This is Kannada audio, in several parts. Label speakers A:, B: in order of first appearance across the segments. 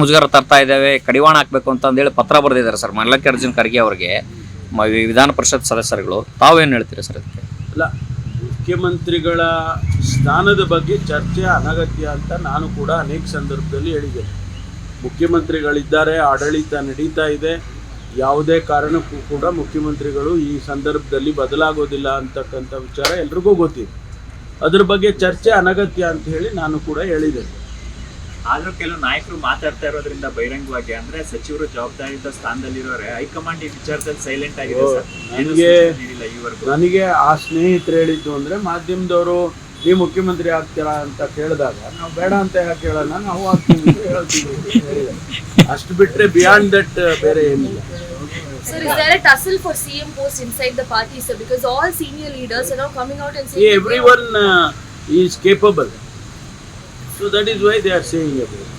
A: ಮುಜುಗರ ತರ್ತಾ ಇದ್ದಾವೆ, ಕಡಿವಾಣ ಹಾಕಬೇಕು ಅಂತ ಅಂದೇಳಿ ಪತ್ರ ಬರೆದಿದ್ದಾರೆ ಸರ್. ಮಲ್ಲಿಕಾರ್ಜುನ್ ಖರ್ಗೆ ಅವರಿಗೆ ವಿಧಾನ ಪರಿಷತ್ ಸದಸ್ಯರುಗಳು. ತಾವೇನು ಹೇಳ್ತೀರಿ ಸರ್ ಅದಕ್ಕೆ?
B: ಅಲ್ಲ, ಮುಖ್ಯಮಂತ್ರಿಗಳ ಸ್ಥಾನದ ಬಗ್ಗೆ ಚರ್ಚೆ ಅನಗತ್ಯ ಅಂತ ನಾನು ಕೂಡ ಅನೇಕ ಸಂದರ್ಭದಲ್ಲಿ ಹೇಳಿದ್ದೇನೆ. ಮುಖ್ಯಮಂತ್ರಿಗಳಿದ್ದಾರೆ, ಆಡಳಿತ ನಡೀತಾ ಇದೆ. ಯಾವುದೇ ಕಾರಣಕ್ಕೂ ಕೂಡ ಮುಖ್ಯಮಂತ್ರಿಗಳು ಈ ಸಂದರ್ಭದಲ್ಲಿ ಬದಲಾಗೋದಿಲ್ಲ ಅಂತಕ್ಕಂಥ ವಿಚಾರ ಎಲ್ರಿಗೂ ಗೊತ್ತಿದೆ. ಅದ್ರ ಬಗ್ಗೆ ಚರ್ಚೆ ಅನಗತ್ಯ ಅಂತ ಹೇಳಿ ನಾನು ಕೂಡ ಹೇಳಿದ್ದೇನೆ.
C: ಆದ್ರೂ ಕೆಲವು ನಾಯಕರು ಮಾತಾಡ್ತಾ ಇರೋದ್ರಿಂದ ಬಹಿರಂಗವಾಗಿ ಅಂದ್ರೆ ಸಚಿವರು ಜವಾಬ್ದಾರಿಯುತ ಸ್ಥಾನದಲ್ಲಿರೋರೆ ಹೈಕಮಾಂಡ್ ಈ ವಿಚಾರದಲ್ಲಿ ಸೈಲೆಂಟ್ ಆಗಿದೆ ಸರ್ ಏನು
B: ನನ್ಗೆ-
C: ಸೂಚನೆ ನೀಡಿಲ್ಲ ಈವರೆಗೂ
B: ನನಗೆ ಆ ಸ್ನೇಹಿತರು ಹೇಳಿದ್ದು ಅಂದ್ರೆ ಮಾಧ್ಯಮದವರು ನೀವು ಮುಖ್ಯಮಂತ್ರಿ ಆಗ್ತೀರಾ ಅಂತ ಕೇಳಿದಾಗ ನಾವು ಬೇಡ ಅಂತ ಯಾಕೆ ಹೇಳೋಣ ನಾವು ಆಗ್ತೀವಿ ಅಂತ ಹೇಳ್ತೀವಿ ಹೇಳಿದ್ದಾರೆ. ಅಷ್ಟು ಬಿಟ್ಟರೆ ಬಿಯಾಂಡ್ ದಟ್ ಬೇರೆ ಏನಿಲ್ಲ
D: Sir, is there a tussle for CM post inside the party, sir? Because all senior leaders are now coming out and saying.
B: Everyone is capable so that is why they are saying about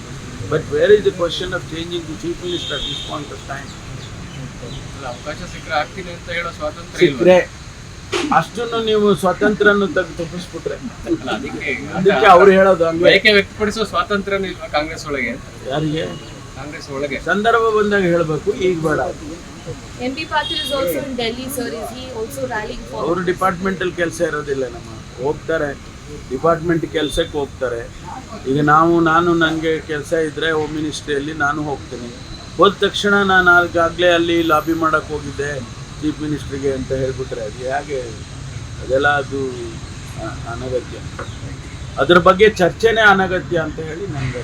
B: but where is the question of changing the chief minister this point of time
E: ಅವಕಾಶ ಸಿಕ್ಕರೆ ಆಗ್ತೀನಿ ಅಂತ ಹೇಳೋ ಸ್ವಾತಂತ್ರ್ಯ?
B: ಸಿಕ್ಕರೆ. ಅಷ್ಟನ್ನು ನೀವು ಸ್ವಾತಂತ್ರ್ಯನ ತೆಗೆದು ತಪ್ಪಿಸ್ಬಿಟ್ರೆ.
E: ಅದಕ್ಕೆ
B: ಅವ್ರು ಹೇಳೋದು ಹಂಗೆ.
E: ಬಯಕೆ ವ್ಯಕ್ತಪಡಿಸುವ ಸ್ವಾತಂತ್ರ್ಯ ಇಲ್ವಾ ಕಾಂಗ್ರೆಸ್ ಒಳಗೆ?
B: ಯಾರಿಗೆ?
E: ಕಾಂಗ್ರೆಸ್ ಒಳಗೆ.
B: ಸಂದರ್ಭ ಬಂದಾಗ ಹೇಳಬೇಕು ಈಗ ಬೇಡ.
D: MP Patil is also in Delhi, sir. Is he also rallying for?
B: ಅವರು ಡಿಪಾರ್ಟ್ಮೆಂಟಲ್ ಕೆಲಸ ಇರೋದಿಲ್ಲ ನಮ್ಮ. ಹೋಗ್ತಾರೆ. ಡಿಪಾರ್ಟ್ಮೆಂಟ್ ಕೆಲಸಕ್ಕೆ ಹೋಗ್ತಾರೆ. ಈಗ ನಾವು, ನಾನು ನನಗೆ ಕೆಲಸ ಇದ್ದರೆ ಹೋಮ್ ಮಿನಿಸ್ಟ್ರಿಯಲ್ಲಿ ನಾನು ಹೋಗ್ತೀನಿ. ಹೋದ ತಕ್ಷಣ ನಾನು ಆಗಾಗಲೇ ಅಲ್ಲಿ ಲಾಬಿ ಮಾಡೋಕ್ಕೆ ಹೋಗಿದ್ದೆ ಚೀಫ್ ಮಿನಿಸ್ಟ್ರಿಗೆ ಅಂತ ಹೇಳ್ಬಿಟ್ರೆ ಅದು ಹೇಗೆ? ಅದೆಲ್ಲ ಅದು ಅನಗತ್ಯ. ಅದ್ರ ಬಗ್ಗೆ ಚರ್ಚೆನೇ ಅನಗತ್ಯ ಅಂತ ಹೇಳಿ ನನಗೆ